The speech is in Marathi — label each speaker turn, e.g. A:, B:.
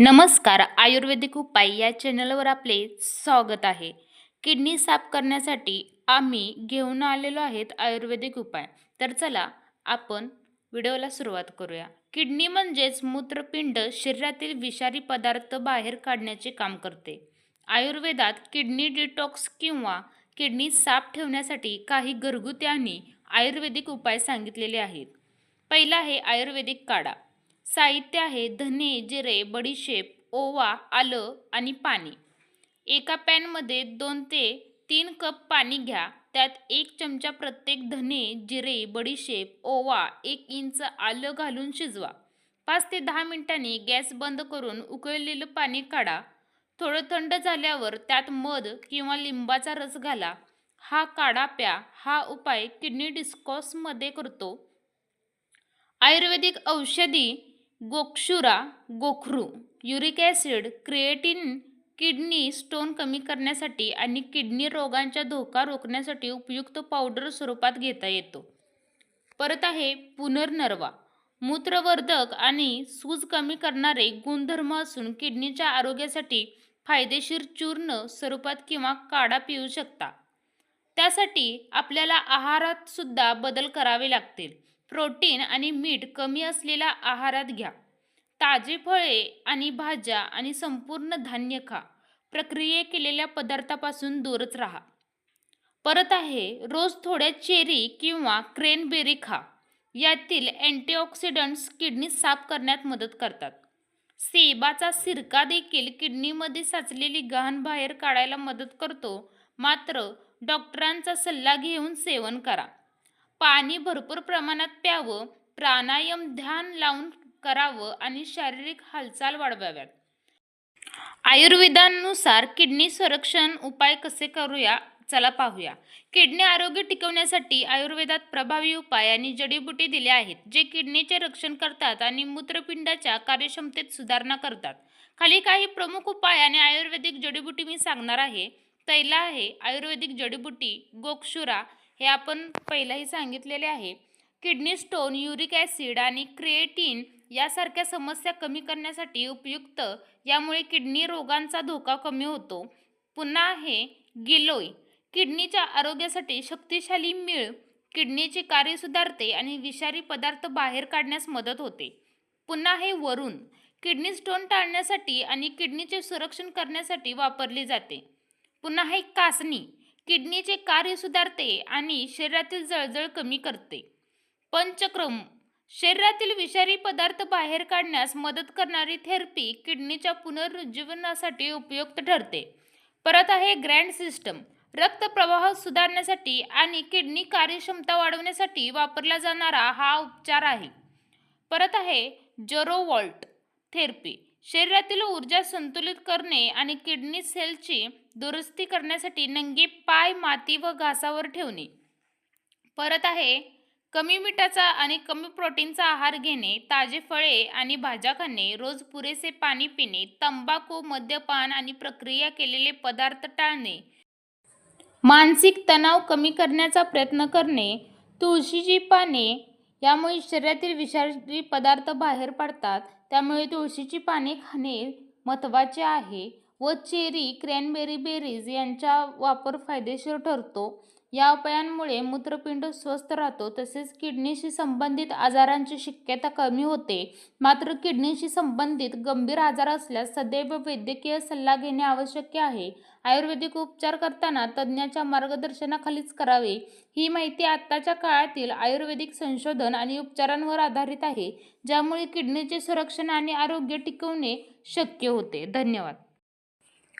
A: नमस्कार आयुर्वेदिक उपाय या चॅनलवर आपले स्वागत आहे. किडनी साफ करण्यासाठी आम्ही घेऊन आलेलो आहेत आयुर्वेदिक उपाय. तर चला आपण व्हिडिओला सुरुवात करूया. किडनी म्हणजेच मूत्रपिंड शरीरातील विषारी पदार्थ बाहेर काढण्याचे काम करते. आयुर्वेदात किडनी डिटॉक्स किंवा किडनी साफ ठेवण्यासाठी काही घरगुती आणि आयुर्वेदिक उपाय सांगितलेले आहेत. पहिला आहे आयुर्वेदिक काढा. साहित्य आहे धने जिरे बडीशेप ओवा आलं आणि पाणी. एका पॅनमध्ये दोन ते तीन कप पाणी घ्या. त्यात एक चमचा प्रत्येक धने जिरे बडीशेप ओवा एक इंच आलं घालून शिजवा. पाच ते दहा मिनिटांनी गॅस बंद करून उकळलेलं पाणी काढा. थोडं थंड झाल्यावर त्यात मध किंवा लिंबाचा रस घाला. हा काढा प्या. हा उपाय किडनी डिस्कॉसमध्ये करतो. आयुर्वेदिक औषधी गोक्षुरा गोखरू uric acid creatinine kidney stone कमी करण्यासाठी आणि किडनी रोगांचा धोका रोखण्यासाठी उपयुक्त पावडर स्वरूपात घेता येतो. परत आहे पुनर्नर्वा. मूत्रवर्धक आणि सूज कमी करणारे गुणधर्म असून किडनीच्या आरोग्यासाठी फायदेशीर चूर्ण स्वरूपात किंवा काढा पिऊ शकता. त्यासाठी आपल्याला आहारात सुद्धा बदल करावे लागतील. प्रोटीन आणि मीठ कमी असलेल्या आहारात घ्या. ताजे फळे आणि भाज्या आणि संपूर्ण धान्य खा. प्रक्रिये केलेल्या पदार्थापासून दूरच राहा. परत आहे रोज थोड्या चेरी किंवा क्रेनबेरी खा. यातील अँटीऑक्सिडंट्स किडनी साफ करण्यात मदत करतात. सेबाचा सिरका देखील किडनीमध्ये साचलेली घाण बाहेर काढायला मदत करतो. मात्र डॉक्टरांचा सल्ला घेऊन सेवन करा. पाणी भरपूर प्रमाणात प्यावं प्राणायाम ध्यान लावून करावं आणि शारीरिक हालचाल वाढवाव्यात. आयुर्वेदानुसार किडनी संरक्षण उपाय कसे करूया चला पाहूया. किडनी आरोग्य टिकवण्यासाठी आयुर्वेदात प्रभावी उपाय आणि जडीबुटी दिल्या आहेत जे किडनीचे रक्षण करतात आणि मूत्रपिंडाच्या कार्यक्षमतेत सुधारणा करतात. खाली काही प्रमुख उपाय आणि आयुर्वेदिक जडीबुटी मी सांगणार आहे. तैला आहे आयुर्वेदिक जडीबुटी गोक्षुरा हे आपण पहिलाही सांगितलेले आहे. किडनी स्टोन युरिक ॲसिड आणि क्रिएटिन यासारख्या समस्या कमी करण्यासाठी उपयुक्त. यामुळे किडनी रोगांचा धोका कमी होतो. पुन्हा आहे गिलोय. किडनीच्या आरोग्यासाठी शक्तिशाली मिळ किडनीचे कार्य सुधारते आणि विषारी पदार्थ बाहेर काढण्यास मदत होते. पुन्हा आहे वरून. किडनी स्टोन टाळण्यासाठी आणि किडनीचे संरक्षण करण्यासाठी वापरली जाते. पुन्हा आहे कासनी. किडनीचे कार्य सुधारते आणि शरीरातील जळजळ कमी करते. पंचक्रम. शरीरातील विषारी पदार्थ बाहेर काढण्यास मदत करणारी थेरपी किडनीच्या पुनरुज्जीवनासाठी उपयुक्त ठरते. परत आहे ग्रँड सिस्टम रक्तप्रवाह सुधारण्यासाठी आणि किडनी कार्यक्षमता वाढवण्यासाठी वापरला जाणारा हा उपचार आहे. परत आहे जरोवॉल्ट थेरपी शरीरातील ऊर्जा संतुलित करणे आणि किडनी सेलची दुरुस्ती करण्यासाठी नंगे पाय माती व घासावर ठेवणे. परत आहे कमी मिठाचा आणि कमी प्रोटीनचा आहार घेणे ताजे फळे आणि भाज्या खाणे रोज पुरेसे पाणी पिणे तंबाखू मद्यपान आणि प्रक्रिया केलेले पदार्थ टाळणे. मानसिक तणाव कमी करण्याचा प्रयत्न करणे तुळशीची पाने यामुळे शरीरातील विषारी पदार्थ बाहेर पडतात. त्यामुळे तुळशीची पाने खाणे महत्त्वाचे आहे व चेरी क्रॅनबेरी बेरीज यांचा वापर फायदेशीर ठरतो. या उपायांमुळे मूत्रपिंड स्वस्थ राहतो तसेच किडनीशी संबंधित आजारांची शक्यता कमी होते. मात्र किडनीशी संबंधित गंभीर आजार असल्यास सदैव वैद्यकीय सल्ला घेणे आवश्यक आहे. आयुर्वेदिक उपचार करताना तज्ज्ञाच्या मार्गदर्शनाखालीच करावे. ही माहिती आत्ताच्या काळातील आयुर्वेदिक संशोधन आणि उपचारांवर आधारित आहे ज्यामुळे किडनीचे संरक्षण आणि आरोग्य टिकवणे शक्य होते. धन्यवाद.